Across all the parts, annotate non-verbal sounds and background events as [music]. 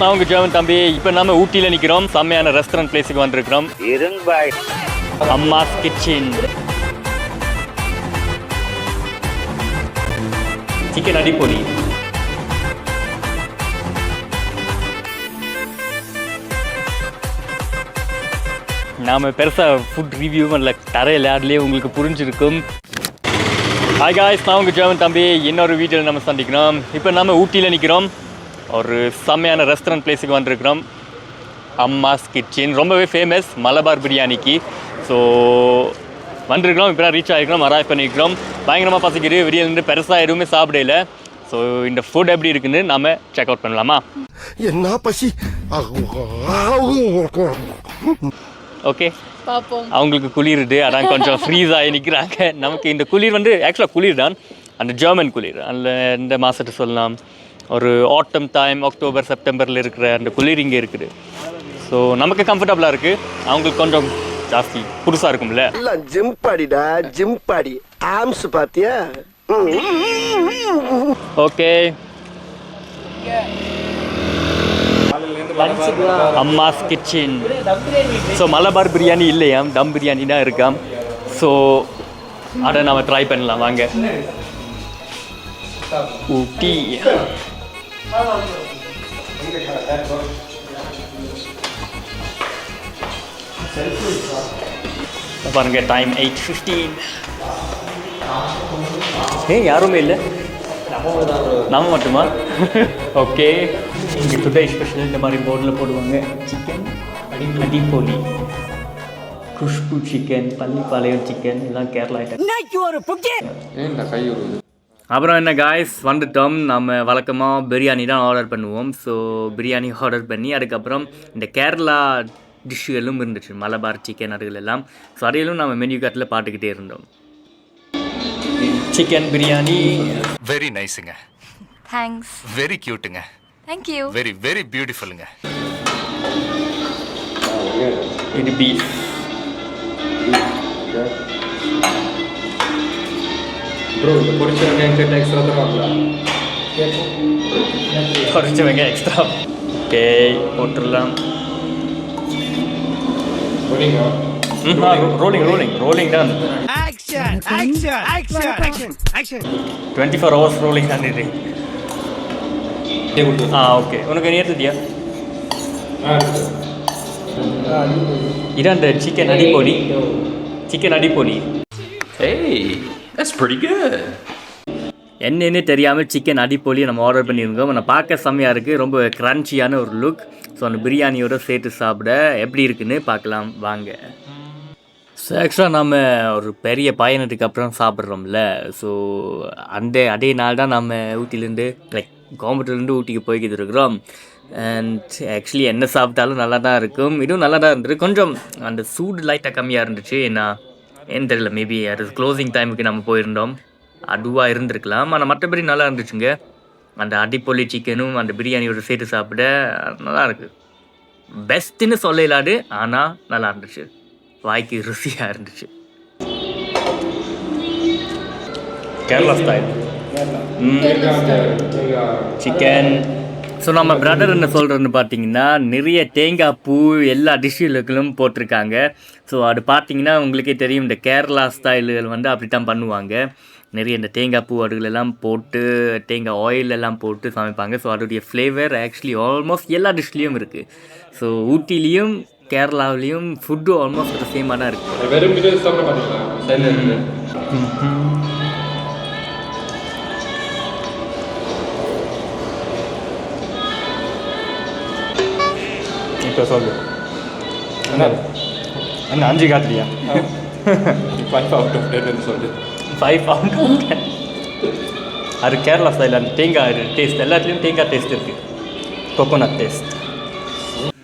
நான் உங்க ஜெர்மன் தம்பி இப்போ நாம ஊட்டியில் நிற்கிறோம் செம்மையான ரெஸ்டாரண்ட் பிளேஸுக்கு வந்திருக்கிறோம். இருங்க அம்மாஸ் கிச்சன் சிக்கன் அடிப்பொடி நாம் பெருசாக ஃபுட் ரிவ்யூ இல்லை தரையில் அதுலேயே உங்களுக்கு புரிஞ்சிருக்கும். ஹாய் காய்ஸ் நான் உங்கள் ஜெர்மன் தம்பி இன்னொரு வீடியோவில் நம்ம சந்திக்கிறோம். இப்போ நம்ம ஊட்டியில் நிற்கிறோம் ஒரு செம்மையான ரெஸ்டாரண்ட் பிளேஸுக்கு வந்திருக்கிறோம். அம்மாஸ் கிச்சன் ரொம்பவே ஃபேமஸ் மலபார் பிரியாணிக்கு. ஸோ வந்திருக்கிறோம் இப்போ ரீச் ஆகிருக்கிறோம் அராய் பண்ணியிருக்கிறோம் பயங்கரமாக பசிக்குது வெளியே நின்று பெருசாக எதுவுமே சாப்பிடல. ஸோ இந்த ஃபுட் எப்படி இருக்குன்னு நாம செக் அவுட் பண்ணலாமா? என்ன பசி? ஓகே பார்ப்போம் அவங்களுக்கு குளிருது அதான் கொஞ்சம் ஃப்ரீஸ் ஆகி நிற்கிறாங்க நமக்கு இந்த குளிர் வந்து ஆக்சுவலாக குளிர் தான் அந்த ஜெர்மன் குளிர். அதில் இந்த மாதத்தை சொல்லலாம். ஒரு ஆட்டம் டைம் அக்டோபர் செப்டம்பரில் இருக்கிற அந்த குளிர் இங்கே இருக்குது. ஸோ நமக்கு கம்ஃபர்டபுளாக இருக்குது அவங்களுக்கு கொஞ்சம் ஜாஸ்தி புதுசாக இருக்கும்ல. எல்லாம் ஜிம் பாடிடா ஜிம் பாடி. ஆம்ஸ் பாத்தியா? Okay Amma's kitchen so Malabar biryani இல்லையாம்? தம் பிரியாணி தான் இருக்காம். ஸோ அதை நம்ம ட்ரை பண்ணலாம். வாங்க. ஊட்டி பாருங்க டைம் எயிட் ஃபிஃப்டீன் ஏ யாருமே இல்லை. நம்ம மட்டுமா? ஓகே இங்கே டுடே ஸ்பெஷல் இந்த மாதிரி போர்டில் போடுவாங்க. சிக்கன் அடிப்பொலி குஷ்பு சிக்கன் பள்ளிப்பாளையம் சிக்கன் எல்லாம் கேரளா ஐட்டம் அப்புறம் என்ன காய்ஸ் வந்துட்டோம். நம்ம வழக்கமாக பிரியாணி தான் ஆர்டர் பண்ணுவோம். ஸோ பிரியாணி ஆர்டர் பண்ணி அதுக்கப்புறம் இந்த கேரளா டிஷ்ஷுகளும் இருந்துச்சு. மலபார் சிக்கன் அதுகள் எல்லாம். ஸோ அதையிலும் நம்ம மெனு கார்ட்டில் பார்த்துக்கிட்டே இருந்தோம். சிக்கன் பிரியாணி. வெரி நைஸுங்க தேங்க்ஸ் வெரி கியூட்டுங்க தேங்க்யூ வெரி வெரி பியூட்டிஃபுல்லுங்க இது பீஃப் ப்ரோ இந்த பொரிச்ச வெங்காயம் சேர்த்து எக்ஸ்ட்ரா தருவாங்களா குறைச்ச வெங்காயம் எக்ஸ்ட்ரா ஓகே போட்டுடலாம் ரோலிங் ரோலிங் ரோலிங் தான் டுவெண்ட்டி ஃபோர் ஹவர்ஸ் ரோலிங் தான் இது ஆ ஓகே உனக்கு ஆ இதான் அந்த சிக்கன் அடிப்பொடி சிக்கன் அடிப்பொடி Hey, that's pretty good. என்னன்னு தெரியாமல் சிக்கன் அடிப்பொலி நம்ம ஆர்டர் பண்ணியிருந்தோம். நான் பார்க்க செம்மையாக இருக்குது ரொம்ப க்ரன்ச்சியான ஒரு லுக் ஸோ அந்த பிரியாணியோட சேர்த்து சாப்பிட எப்படி இருக்குன்னு பார்க்கலாம். வாங்க. ஸோ ஆக்சுவலாக நம்ம ஒரு பெரிய பயணத்துக்கு அப்புறம் சாப்பிட்றோம்ல. ஸோ அந்த அதே நாள் தான் நம்ம ஊட்டிலேருந்து லைக் கோயம்புத்தூர்லேருந்து ஊட்டிக்கு போய்கிட்டு இருக்கிறோம். அண்ட் ஆக்சுவலி என்ன சாப்பிட்டாலும் நல்லா தான் இருக்கும். இதுவும் நல்லா தான் இருந்தது. கொஞ்சம் அந்த சூடு லைட்டாக கம்மியாக இருந்துச்சு. ஏன்னா ஏன்னு தெரியல மேபி அது க்ளோசிங் டைமுக்கு நம்ம போயிருந்தோம். அதுவாக இருந்திருக்கலாம். ஆனால் மற்றபடி நல்லா இருந்துச்சுங்க. அந்த அடிப்பொலி சிக்கனும் அந்த பிரியாணியோட சேர்த்து சாப்பிட நல்லா இருக்கு. பெஸ்ட்டுன்னு சொல்ல இல்லாது ஆனால் நல்லா இருந்துச்சு. வாய்க்கு ருசியாக இருந்துச்சு. கேரளா ஸ்டைல் சிக்கன் ஸோ நம்ம பிரதர் என்ன சொல்கிறதுன்னு பார்த்தீங்கன்னா நிறைய தேங்காய் பூ எல்லா டிஷ்ஷுகளுக்கும் போட்டிருக்காங்க. ஸோ அது பார்த்தீங்கன்னா உங்களுக்கே தெரியும் இந்த கேரளா ஸ்டைலுகள் வந்து அப்படி தான் பண்ணுவாங்க. நிறைய இந்த தேங்காய் பூ அதுகள் எல்லாம் போட்டு தேங்காய் ஆயில் எல்லாம் போட்டு சமைப்பாங்க. ஸோ அதோடைய ஃப்ளேவர் ஆக்சுவலி ஆல்மோஸ்ட் எல்லா டிஷ்லேயும் இருக்குது ஸோ ஊட்டிலையும் கேரளாவிலையும் ஃபுட்டு ஆல்மோஸ்ட் சேமாக தான் இருக்குது இப்போ சொல்லு. என்ன? என்ன அஞ்சு காத்துலியா ஃபைவ் அவுட் ஆஃப் சொல்லிட்டு ஃபைவ் அவுட் அது கேரளா ஸ்டைல் அந்த தேங்காய் டேஸ்ட் எல்லாத்துலேயும் தேங்காய் டேஸ்ட் இருக்குது கோகோனட் டேஸ்ட்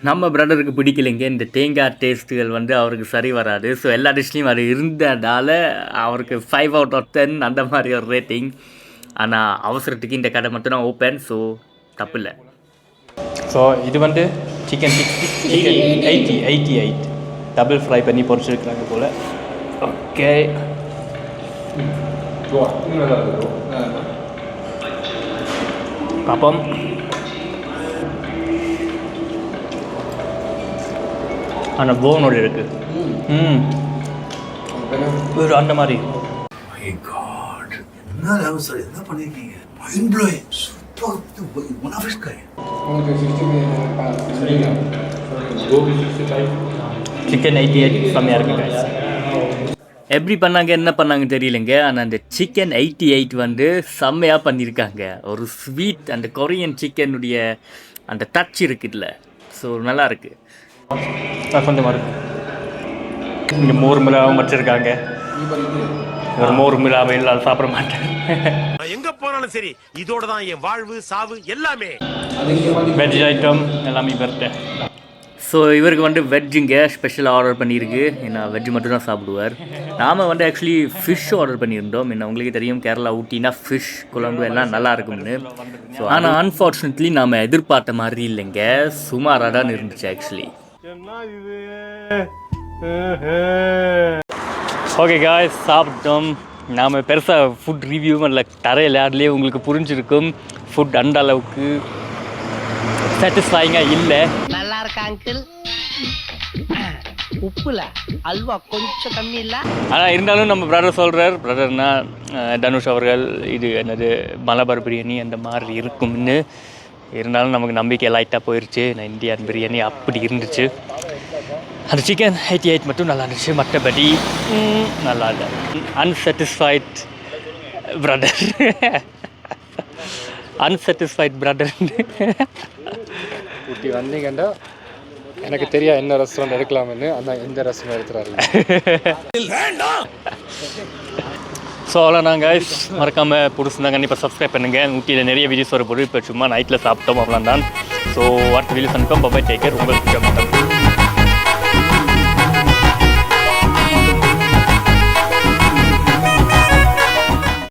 நம்ம பிரதருக்கு பிடிக்கலைங்க. இந்த தேங்காய் டேஸ்ட்டுகள் வந்து அவருக்கு சரி வராது. ஸோ எல்லா டிஷ்லேயும் அது இருந்ததால் அவருக்கு ஃபைவ் அவுட் ஆஃப் டென் அந்த மாதிரி ஒரு ரேட்டிங் ஆனால் அவசரத்துக்கு இந்த கடை மட்டும் தான் ஓப்பன் ஸோ தப்பு இல்லை ஸோ இது வந்து chicken sixty chicken eighty eighty eight double fry பண்ணி பொறிச்சிருக்கிறாங்க போல். ஓகே பாப்போம் ஆனால் போனோடு இருக்குது ம். அந்த மாதிரி. என்ன பண்ணியிருக்கீங்க சிக்கன் எயிட்டி எயிட் செம்மையாக இருக்கு guys. எப்படி பண்ணாங்க என்ன பண்ணாங்க தெரியலங்க. ஆனால் அந்த சிக்கன் எயிட்டி எயிட் வந்து செம்மையாக பண்ணியிருக்காங்க ஒரு ஸ்வீட் அந்த கொரியன் சிக்கனுடைய அந்த டச் இருக்குதுல்ல. ஸோ நல்லா இருக்கு. கொஞ்சமாக இருக்கு இங்கே மோர் மிளாவும் வச்சுருக்காங்க. ஒரு மோர் மிளாவை எல்லாம் சாப்பிட மாட்டேன். நான் எங்க போனாலும் சரி இதோட தான் என் வாழ்வு சாவு எல்லாமே. வெஜ் ஐட்டம் எல்லாமே இவர்கிட்ட. ஸோ இவருக்கு வந்து வெஜ்ஜுங்க ஸ்பெஷல் ஆர்டர் பண்ணியிருக்கு. ஏன்னா வெஜ் மட்டும் தான் சாப்பிடுவார். நாம் வந்து ஆக்சுவலி ஃபிஷ் ஆர்டர் பண்ணியிருந்தோம். என்ன உங்களுக்கு தெரியும் கேரளா ஊட்டினா ஃபிஷ் குழம்பு எல்லாம் நல்லா இருக்கும்னு. ஸோ ஆனால் அன்ஃபார்ச்சுனேட்லி நாம் எதிர்பார்த்த மாதிரி இல்லைங்க. சுமாராக தான் இருந்துச்சு ஆக்சுவலி ஓகே காய் சாப்பிட்டோம். நாம் பெருசாக ஃபுட் ரிவ்யூ இல்லை தரையில் அதுலேயே உங்களுக்கு புரிஞ்சிருக்கும். ஃபுட் அந்த அளவுக்கு சாட்டிஸ்ஃபைங்காக இல்லை. நல்லா இருக்கா அங்கிள் உப்புல அல்வா கொஞ்சம் கம்மி இல்ல? ஆனால் இருந்தாலும் நம்ம பிரதர் சொல்கிறார் பிரதர்னா தனுஷ் அவர்கள் இது என்னது மலபார் பிரியாணி அந்த மாதிரி இருக்கும்னு. இருந்தாலும் நமக்கு நம்பிக்கை லைட்டாக போயிடுச்சு நான் இந்தியன் பிரியாணி அப்படி இருந்துச்சு. அந்த சிக்கன் எயிட்டி எயிட் மட்டும் நல்லா இருந்துச்சு. மற்றபடி நல்லா இல்லை. Unsatisfied brother unsatisfied brother Ooty வந்தீங்கன்னா எனக்கு தெரியா என்ன ரெஸ்டாரண்ட் எடுக்கலாம்னு. அந்த இந்த ரெஸ்டாரண்ட் எடுத்துறாரு. [laughs] ஸோ அவ்வளோதான் guys. மறக்காமல் புதுசுனா கண்டிப்பாக சப்ஸ்கிரைப் பண்ணுங்கள் ஊட்டியில் நிறைய வீடியோஸ் வரப்போது இப்போ சும்மா நைட்டில் சாப்பிட்டோம் அவ்வளோ தான் ஸோ அடுத்த வீடியோஸ் அனுப்போம் பபாய் டேக்கர் உங்களுக்கு